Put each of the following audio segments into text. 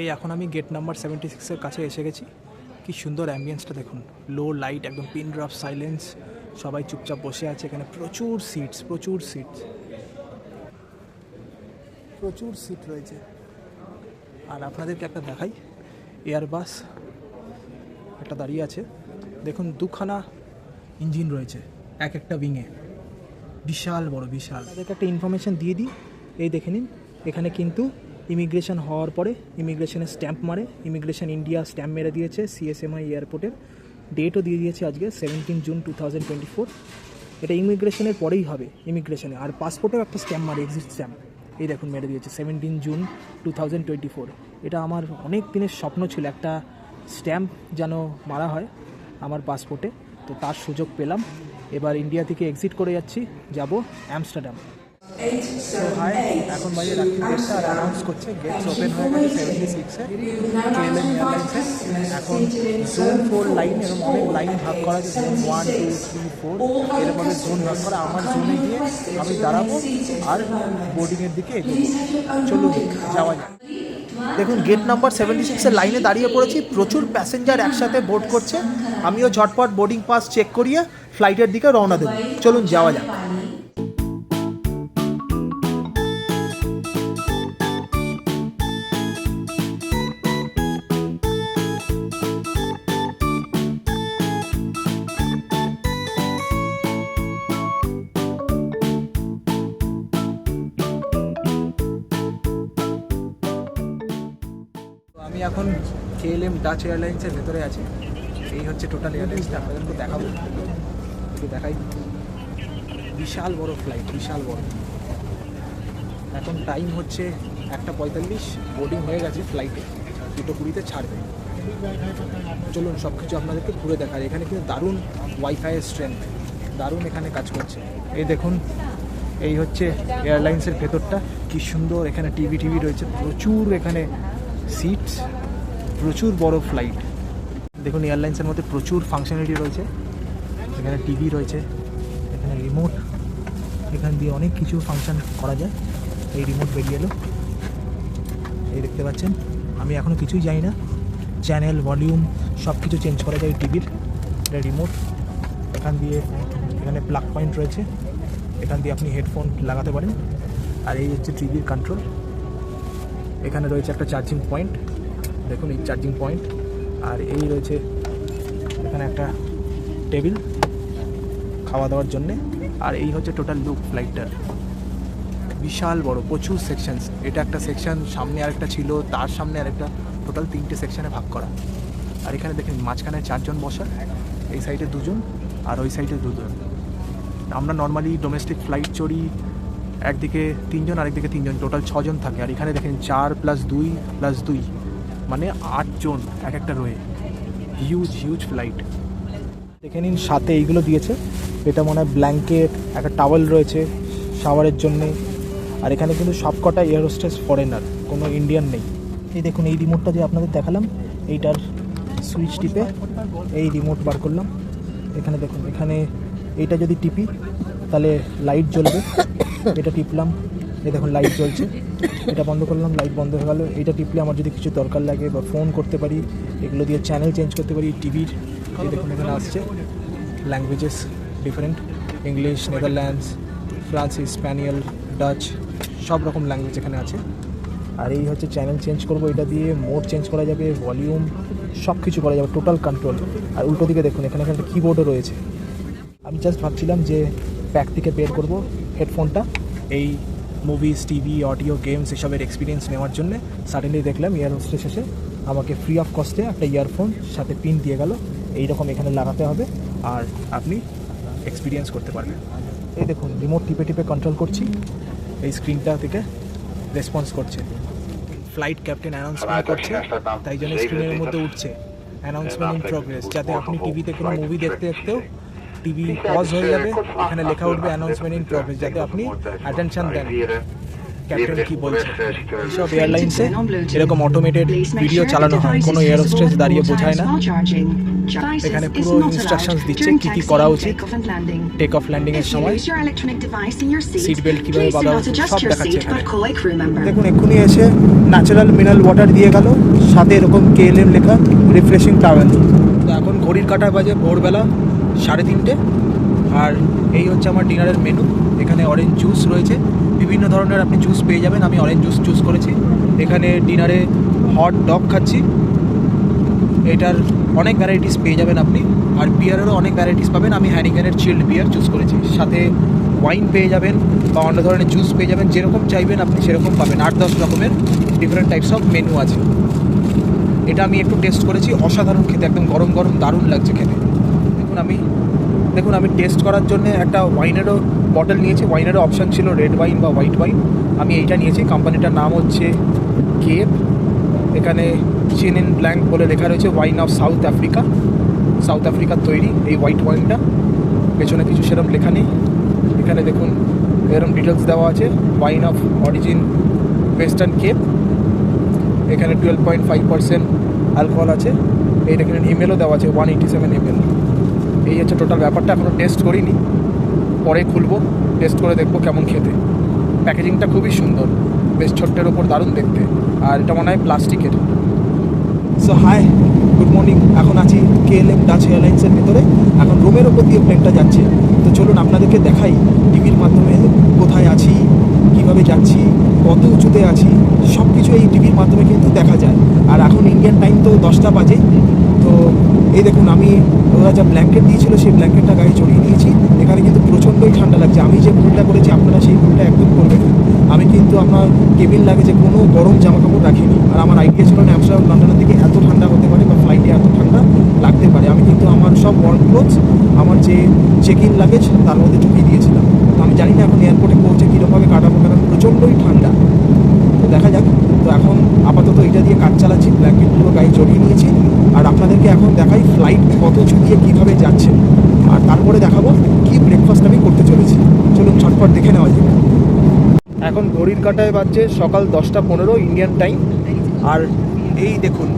এই এখন আমি গেট নাম্বার সেভেন্টি সিক্সের কাছে এসে গেছি। কি সুন্দর অ্যাম্বিয়েন্সটা দেখুন। লো লাইট একদম পিন ড্রপ সাইলেন্স সবাই চুপচাপ বসে আছে এখানে। প্রচুর সিটস প্রচুর সিটস প্রচুর সিট রয়েছে। আর আপনাদেরকে একটা দেখাই। এয়ারবাস একটা দাঁড়িয়ে আছে। দেখুন, দুখানা ইঞ্জিন রয়েছে, এক একটা উইংয়ে বিশাল বড়, বিশাল। একটা ইনফরমেশন দিয়ে দিই। এই দেখে নিন, এখানে কিন্তু ইমিগ্রেশন হওয়ার পরে ইমিগ্রেশনের স্ট্যাম্প মারে। ইমিগ্রেশন ইন্ডিয়া স্ট্যাম্প মেরে দিয়েছে সিএসএমআই এয়ারপোর্টের। ডেটও দিয়ে দিয়েছে আজকে seventeen June two thousand twenty four এটা ইমিগ্রেশনের পরেই হবে, ইমিগ্রেশনে। আর পাসপোর্টেও একটা স্ট্যাম্প মারে এক্সিট স্ট্যাম্প এই দেখুন, মেরে দিয়েছে seventeen June two thousand twenty four এটা আমার অনেক দিনের স্বপ্ন ছিল, একটা স্ট্যাম্প যেন মারা হয় আমার পাসপোর্টে। তো তার সুযোগ পেলাম। এবার ইন্ডিয়া থেকে এক্সিট করে যাচ্ছি, যাব অ্যামস্টারডাম এখন বাজে রাত্রি দেড়টা আর অ্যানাউন্স করছে গেটস ওপেন হয়ে গেছে সেভেন্টি সিক্সে কেএলএম এয়ারলাইন্সে এখন জোন ফোর লাইন এরকম অনেক লাইন ভাগ করা আছে zone one two three four এরকমভাবে জোন ভাগ করা আমার জোনে গিয়ে আমি দাঁড়াবো আর বোর্ডিংয়ের দিকে চলুন যাওয়া যাক। দেখুন গেট নাম্বার সেভেন্টি সিক্সের লাইনে দাঁড়িয়ে পড়েছি। প্রচুর প্যাসেঞ্জার একসাথে বোর্ড করছে। আমিও ঝটপট বোর্ডিং পাস চেক করিয়ে ফ্লাইটের দিকে রওনা দেবো। চলুন যাওয়া যাক। আমি এখন কেএলএম ডাচ এয়ারলাইন্সের ভেতরে আছি। এই হচ্ছে টোটাল এয়ারলাইন্সটা আপনাদেরকে দেখাবো। একটু দেখাই। বিশাল বড় ফ্লাইট বিশাল বড়। এখন টাইম হচ্ছে একটা পঁয়তাল্লিশ বোর্ডিং হয়ে গেছে ফ্লাইটে দুটো কুড়িতে ছাড়বে। চলুন সব কিছু আপনাদেরকে ঘুরে দেখার এখানে কিন্তু দারুণ ওয়াইফাইয়ের স্ট্রেংথ দারুণ এখানে কাজ করছে। এই দেখুন, এই হচ্ছে এয়ারলাইন্সের ভেতরটা। কি সুন্দর এখানে টিভি টিভি রয়েছে। প্রচুর এখানে সিটস প্রচুর বড় ফ্লাইট দেখুন এয়ারলাইন্সের মধ্যে প্রচুর ফাংশনালিটি রয়েছে। এখানে টিভি রয়েছে, এখানে রিমোট এখান দিয়ে অনেক কিছু ফাংশন করা যায়। এই রিমোট বেরিয়ে এলো। এই দেখতে পাচ্ছেন, আমি এখনও কিছুই জানি না। চ্যানেল ভলিউম সব কিছু চেঞ্জ করা যায় টিভির এটা রিমোট এখান দিয়ে এখানে প্লাগ পয়েন্ট রয়েছে। এখান দিয়ে আপনি হেডফোন লাগাতে পারেন। আর এই হচ্ছে টিভির কন্ট্রোল এখানে রয়েছে একটা চার্জিং পয়েন্ট দেখুন এই চার্জিং পয়েন্ট আর এই রয়েছে এখানে একটা টেবিল খাওয়া দাওয়ার জন্যে। আর এই হচ্ছে টোটাল লুক ফ্লাইটটার বিশাল বড়, প্রচুর সেকশনস এটা একটা সেকশন সামনে আরেকটা ছিল, তার সামনে আরেকটা। টোটাল তিনটে সেকশনে ভাগ করা। আর এখানে দেখেন, মাঝখানে চারজন বসা এই সাইডে দুজন, আর ওই সাইডে দুজন। আমরা নর্মালি ডোমেস্টিক ফ্লাইট চড়ি একদিকে তিনজন, আরেকদিকে তিনজন, টোটাল ছজন থাকে। আর এখানে দেখেন চার প্লাস দুই প্লাস দুই মানে আটজন এক একটা রয়ে হিউজ হিউজ ফ্লাইট দেখে নিন সাথে এইগুলো দিয়েছে। এটা মনে হয় ব্ল্যাঙ্কেট একটা টাওয়েল রয়েছে শাওয়ারের জন্যে। আর এখানে কিন্তু সবকটা এয়ার হোস্টেস ফরেনার কোনো ইন্ডিয়ান নেই। এই দেখুন, এই রিমোটটা যে আপনাদের দেখালাম, এইটার সুইচ টিপে এই রিমোট বার করলাম। এখানে দেখুন, এখানে এইটা যদি টিপি, তাহলে লাইট জ্বলবে। এটা টিপলাম। এই দেখুন লাইট জ্বলছে। এটা বন্ধ করলাম লাইট বন্ধ হয়ে গেল। এটা টিপলে আমার যদি কিছু দরকার লাগে বা ফোন করতে পারি, এগুলো দিয়ে চ্যানেল চেঞ্জ করতে পারি টিভির এই দেখুন, এখানে আসছে। Languages different English Netherlands Francis Spanish Dutch সব রকম ল্যাঙ্গুয়েজ এখানে আছে। আর এই হচ্ছে চ্যানেল চেঞ্জ করব, এটা দিয়ে মোড চেঞ্জ করা যাবে ভলিউম সব কিছু করা যাবে টোটাল কন্ট্রোল আর উল্টো দিকে দেখুন, এখানে একটা কিবোর্ডও রয়েছে। আমি জাস্ট ভাবছিলাম যে ব্যাগ থেকে বের করব। হেডফোনটা এই মুভিজ টিভি অডিও গেমস এসবের এক্সপিরিয়েন্স নেওয়ার জন্য সাডেনলি দেখলাম হোস্টেস এসে আমাকে ফ্রি অফ কস্টে একটা ইয়ারফোন সাথে পিন দিয়ে গেল। এইরকম এখানে লাগাতে হবে আর আপনি এক্সপিরিয়েন্স করতে পারবেন। এই দেখুন রিমোট টিপে টিপে কন্ট্রোল করছি। এই স্ক্রিনটা থেকে রেসপন্স করছে। ফ্লাইট ক্যাপ্টেন অ্যানাউন্সমেন্ট করছে। তাই জন্য স্ক্রিনের মধ্যে উঠছে। অ্যানাউন্সমেন্ট ইন প্রোগ্রেস যাতে আপনি টিভিতে কোনো মুভি দেখতে দেখতেও টিভি পজ হয়ে যাবে। এখানে লেখা উঠবে অ্যানাউন্সমেন্ট ইন প্রোগ্রেস যাতে আপনি অ্যাটেনশন দেন। ক্যাপ্টেন কি বলছে? এইসব এয়ারলাইন্সে এরকম অটোমেটেড ভিডিও চালানো হয়। কোনো এয়ার এয়ারোস্ট্রেস দাঁড়িয়ে বোঝায় না। এখানে পুরো ইনস্ট্রাকশনস দিচ্ছে কি কি করা উচিত। টেক অফ ল্যান্ডিং এর সময় সিট বেল্ট কীভাবে বাঁধা উচিত? সব দেখাচ্ছে দেখুন এক্ষুনি এসে ন্যাচারাল মিনারেল ওয়াটার দিয়ে গেল সাথে এরকম কেএলএম লেখা রিফ্রেশিং ট্রাভেল তো এখন ঘড়ির কাঁটা বাজে ভোরবেলা। সাড়ে তিনটে। আর এই হচ্ছে আমার ডিনারের মেনু এখানে অরেঞ্জ জুস রয়েছে। বিভিন্ন ধরনের আপনি জুস পেয়ে যাবেন। আমি অরেঞ্জ জুস চুজ করেছি। এখানে ডিনারে হট ডগ খাচ্ছি। এটার অনেক ভ্যারাইটিস পেয়ে যাবেন আপনি। আর বিয়ারেরও অনেক ভ্যারাইটিস পাবেন। আমি হ্যানিকেনের চিল্ড বিয়ার চুজ করেছি। সাথে ওয়াইন পেয়ে যাবেন বা অন্য ধরনের জুস পেয়ে যাবেন। যেরকম চাইবেন আপনি সেরকম পাবেন। আট দশ রকমের ডিফারেন্ট টাইপস অফ মেনু আছে। এটা আমি একটু টেস্ট করেছি। অসাধারণ খেতে, একদম গরম গরম দারুণ লাগছে খেতে। আমি, দেখুন আমি টেস্ট করার জন্য একটা ওয়াইনেরও বটল নিয়েছি। ওয়াইনেরও অপশান ছিল রেড ওয়াইন বা হোয়াইট ওয়াইন আমি এইটা নিয়েছি। কোম্পানিটার নাম হচ্ছে কেপ এখানে চিন ইন ব্ল্যাঙ্ক বলে লেখা রয়েছে wine of South Africa South আফ্রিকার তৈরি এই হোয়াইট ওয়াইনটা পেছনে কিছু সেরকম লেখা নেই। এখানে দেখুন এরকম ডিটেলস দেওয়া আছে। Wine of origin Western Cape এখানে twelve point five percent alcohol আছে। এইটা এখানে ইমেলও দেওয়া আছে ওয়ান এইটি সেভেন এমএল এই হচ্ছে টোটাল ব্যাপারটা এখনও টেস্ট করিনি। পরে খুলবো টেস্ট করে দেখব কেমন খেতে। প্যাকেজিংটা খুবই সুন্দর, বেশ ছোট্টের ওপর দারুণ দেখতে, আর এটা মনে হয় প্লাস্টিকের। সো হাই গুড মর্নিং এখন আছি কেএলএম ডাচ এয়ারলাইন্সের ভিতরে। এখন রুমের ওপর দিয়ে প্লেনটা যাচ্ছে। তো চলুন আপনাদেরকে দেখাই টিভির মাধ্যমে কোথায় আছি, কীভাবে যাচ্ছি, কত উঁচুতে আছি সব কিছু এই টিভির মাধ্যমে কিন্তু দেখা যায়। আর এখন ইন্ডিয়ান টাইম তো দশটা বাজে, তো এই দেখুন, আমি ওরা যা ব্ল্যাঙ্কেট দিয়েছিল, সেই ব্ল্যাঙ্কেটটা গায়ে চড়িয়ে নিয়েছি এখানে কিন্তু প্রচণ্ডই ঠান্ডা লাগছে। আমি যে ভুলটা করেছি, আপনারা সেই ভুলটা একদম করবেন আমি কিন্তু আমার কেবিন লাগে যে কোনো গরম জামা কাপড় রাখিনি। আর আমার আইডিয়া ছিল না, অ্যামস্টারডাম, লন্ডনের দিকে এত ঠান্ডা হতে পারে বা ফ্লাইটে এত ঠান্ডা লাগতে পারে। আমি কিন্তু আমার সব ওয়ার্ম ক্লোথস আমার যে চেক ইন লাগেজ তার মধ্যে ঢুকিয়ে দিয়েছিলাম। তো আমি জানি না এখন এয়ারপোর্টে পৌঁছে কীরকমভাবে কাটাবো, কারণ প্রচণ্ডই ঠান্ডা। দেখা যাক। তো এখন আপাতত এটা দিয়ে কাজ চালাচ্ছি, ব্ল্যাঙ্কেটগুলো গায়ে জড়িয়ে নিয়েছি। আর আপনাদেরকে এখন দেখাই ফ্লাইট কত দিয়ে কীভাবে যাচ্ছে। আর তারপরে দেখাবো কি ব্রেকফাস্ট আমি করতে চলেছি। চলুন ছটফট দেখে নেওয়া যাবে এখন ঘড়ির কাটায় বাজছে সকাল দশটা পনেরো ইন্ডিয়ান টাইম আর এই দেখুন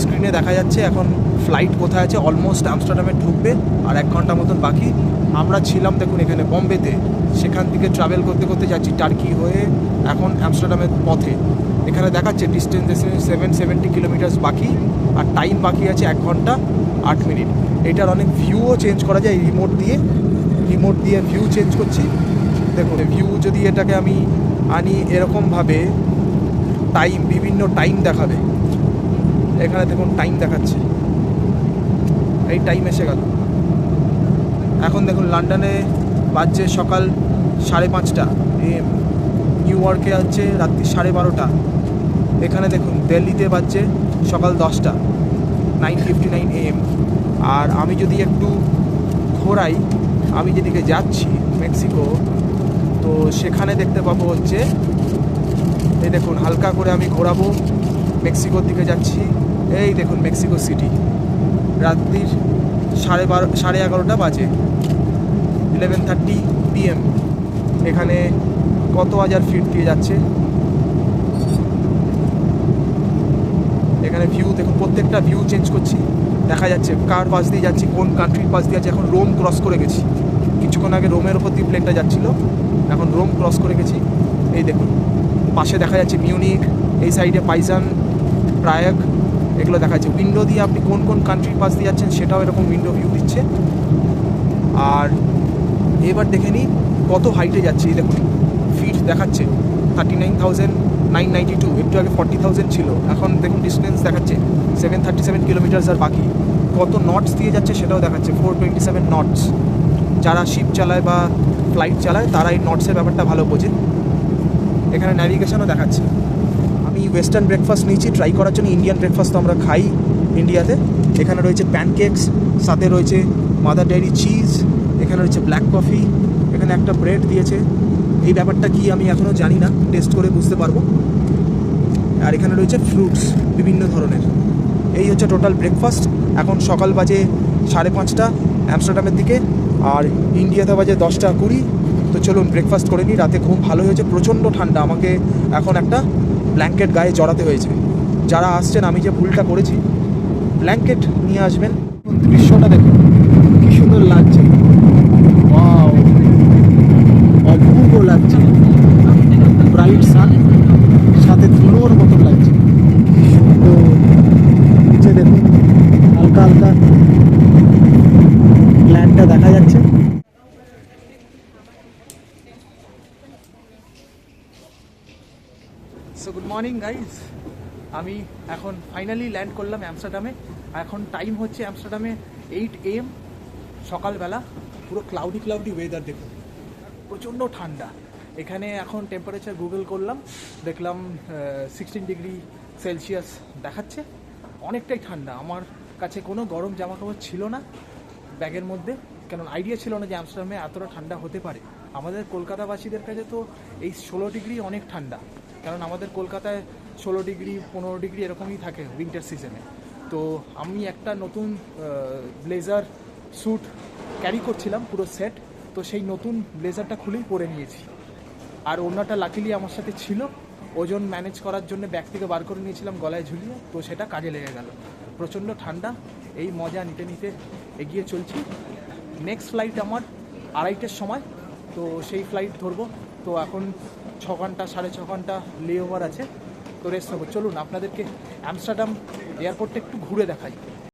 স্ক্রিনে দেখা যাচ্ছে এখন ফ্লাইট কোথায় আছে? অলমোস্ট আমস্টারডামে ঢুকবে। আর এক ঘণ্টা মতন বাকি। আমরা ছিলাম দেখুন এখানে বম্বেতে। সেখান থেকে ট্রাভেল করতে করতে যাচ্ছি টার্কি হয়ে এখন অ্যামস্টারডামের পথে। এখানে দেখাচ্ছে ডিস্টেন্স সেভেন সেভেন্টি কিলোমিটার্স বাকি, আর টাইম বাকি আছে এক ঘণ্টা আট মিনিট। এটার অনেক ভিউও চেঞ্জ করা যায় রিমোট দিয়ে। রিমোট দিয়ে ভিউ চেঞ্জ করছি। দেখুন ভিউ যদি এটাকে আমি আনি এরকমভাবে টাইম বিভিন্ন টাইম দেখাবে। এখানে দেখুন টাইম দেখাচ্ছে। এই টাইম এসে গেল। এখন দেখুন লন্ডনে বাজছে সকাল সাড়ে পাঁচটা। এম নিউ ইয়র্কে হচ্ছে রাত্রি সাড়ে বারোটা। এখানে দেখুন দিল্লিতে বাজছে সকাল দশটা নাইন ফিফটি নাইন এম আর আমি যদি একটু ঘোরাই, আমি যেদিকে যাচ্ছি মেক্সিকো, তো সেখানে দেখতে পাবো হচ্ছে, এই দেখুন হালকা করে আমি ঘোরাবো, মেক্সিকোর দিকে যাচ্ছি। এই দেখুন মেক্সিকো সিটি। রাত্রির সাড়ে বারো, সাড়ে এগারোটা বাজে। ইলেভেন থার্টি পিএম এখানে কত হাজার ফিট দিয়ে যাচ্ছে? এখানে ভিউ দেখুন, প্রত্যেকটা ভিউ চেঞ্জ করছি। দেখা যাচ্ছে কার পাশ দিয়ে যাচ্ছি, কোন কান্ট্রির পাশ দিয়ে যাচ্ছি। এখন রোম ক্রস করে গেছি। কিছুক্ষণ আগে রোমের ওপর দিয়ে প্লেনটা যাচ্ছিল। এখন রোম ক্রস করে গেছি। এই দেখুন, পাশে দেখা যাচ্ছে মিউনিক এই সাইডে পাইজান প্রায়ক এগুলো দেখা যাচ্ছে উইন্ডো দিয়ে আপনি কোন কোন কান্ট্রির পাশ দিয়ে যাচ্ছেন সেটাও এরকম উইন্ডো ভিউ দিচ্ছে। আর এবার দেখে নিই কত হাইটে যাচ্ছে। এই দেখুন ফিট দেখাচ্ছে। Thirty nine thousand nine ninety two একটু আগে ফর্টি থাউজেন্ড ছিল। এখন দেখুন ডিস্টেন্স দেখাচ্ছে। সেভেন থার্টি সেভেন কিলোমিটার্স আর বাকি। কত নটস দিয়ে যাচ্ছে সেটাও দেখাচ্ছে। ফোর টোয়েন্টি সেভেন নটস যারা শিপ চালায় বা ফ্লাইট চালায়, তারা এই নটসের ব্যাপারটা ভালো বোঝে। এখানে ন্যাভিগেশনও দেখাচ্ছে। ওয়েস্টার্ন ব্রেকফাস্ট নিয়েছি ট্রাই করার জন্য ইন্ডিয়ান ব্রেকফাস্ট আমরা খাই ইন্ডিয়াতে এখানে রয়েছে প্যানকেকস সাথে রয়েছে মাদার ডেয়ারি চিজ এখানে রয়েছে ব্ল্যাক কফি এখানে একটা ব্রেড দিয়েছে। এই ব্যাপারটা কি আমি এখনও জানি না টেস্ট করে বুঝতে পারব। আর এখানে রয়েছে ফ্রুটস বিভিন্ন ধরনের। এই হচ্ছে টোটাল ব্রেকফাস্ট এখন সকাল বাজে সাড়ে পাঁচটা অ্যামস্টারডামের দিকে, আর ইন্ডিয়াতে বাজে দশটা কুড়ি। তো চলুন ব্রেকফাস্ট করে নিই, রাতে ঘুম ভালো হয়েছে, প্রচণ্ড ঠান্ডা। আমাকে এখন একটা ব্ল্যাঙ্কেট গায়ে জড়াতে হয়েছে। যারা আসছেন, আমি যে ভুলটা করেছি, ব্ল্যাঙ্কেট নিয়ে আসবেন। দৃশ্যটা দেখুন, কি সুন্দর লাগছে Wow! অপূর্ব লাগছে ব্রাইট সান সাথে ধুলোর মতন লাগছে কি সুন্দর নিচে দেখুন হালকা হালকা ল্যান্ডটা দেখা যাচ্ছে সো গুড মর্নিং গাইজ আমি এখন ফাইনালি ল্যান্ড করলাম অ্যামস্টারডামে এখন টাইম হচ্ছে অ্যামস্টারডামে এইট এম সকালবেলা। পুরো ক্লাউডি ক্লাউডি ওয়েদার দেখুন। প্রচণ্ড ঠান্ডা। এখানে এখন টেম্পারেচার গুগল করলাম। দেখলাম সিক্সটিন ডিগ্রি সেলসিয়াস দেখাচ্ছে। অনেকটাই ঠান্ডা। আমার কাছে কোনো গরম জামা কাপড় ছিল না ব্যাগের মধ্যে। কারণ আইডিয়া ছিল না যে আমস্টারডামে এতটা ঠান্ডা হতে পারে। আমাদের কলকাতাবাসীদের কাছে তো এই ষোলো ডিগ্রি অনেক ঠান্ডা। কারণ আমাদের কলকাতায় ষোলো ডিগ্রি, পনেরো ডিগ্রি এরকমই থাকে উইন্টার সিজনে তো আমি একটা নতুন ব্লেজার স্যুট ক্যারি করছিলাম, পুরো সেট তো সেই নতুন ব্লেজারটা খুলেই পরে নিয়েছি। আর ওড়নাটা লাকিলি আমার সাথে ছিল। ওজন ম্যানেজ করার জন্য ব্যাগ থেকে বার করে নিয়েছিলাম গলায় ঝুলিয়ে। তো সেটা কাজে লেগে গেল। প্রচণ্ড ঠান্ডা। এই মজা নিতে নিতে এগিয়ে চলছি। নেক্সট ফ্লাইট আমার আড়াইটের সময়, তো সেই ফ্লাইট ধরবো। তো এখন ছ ঘণ্টা, সাড়ে ছ ঘণ্টা লে ওভার আছে, তো রেস্ট নেব চলুন, আপনাদেরকে অ্যামস্টারডাম এয়ারপোর্টটা একটু ঘুরে দেখাই।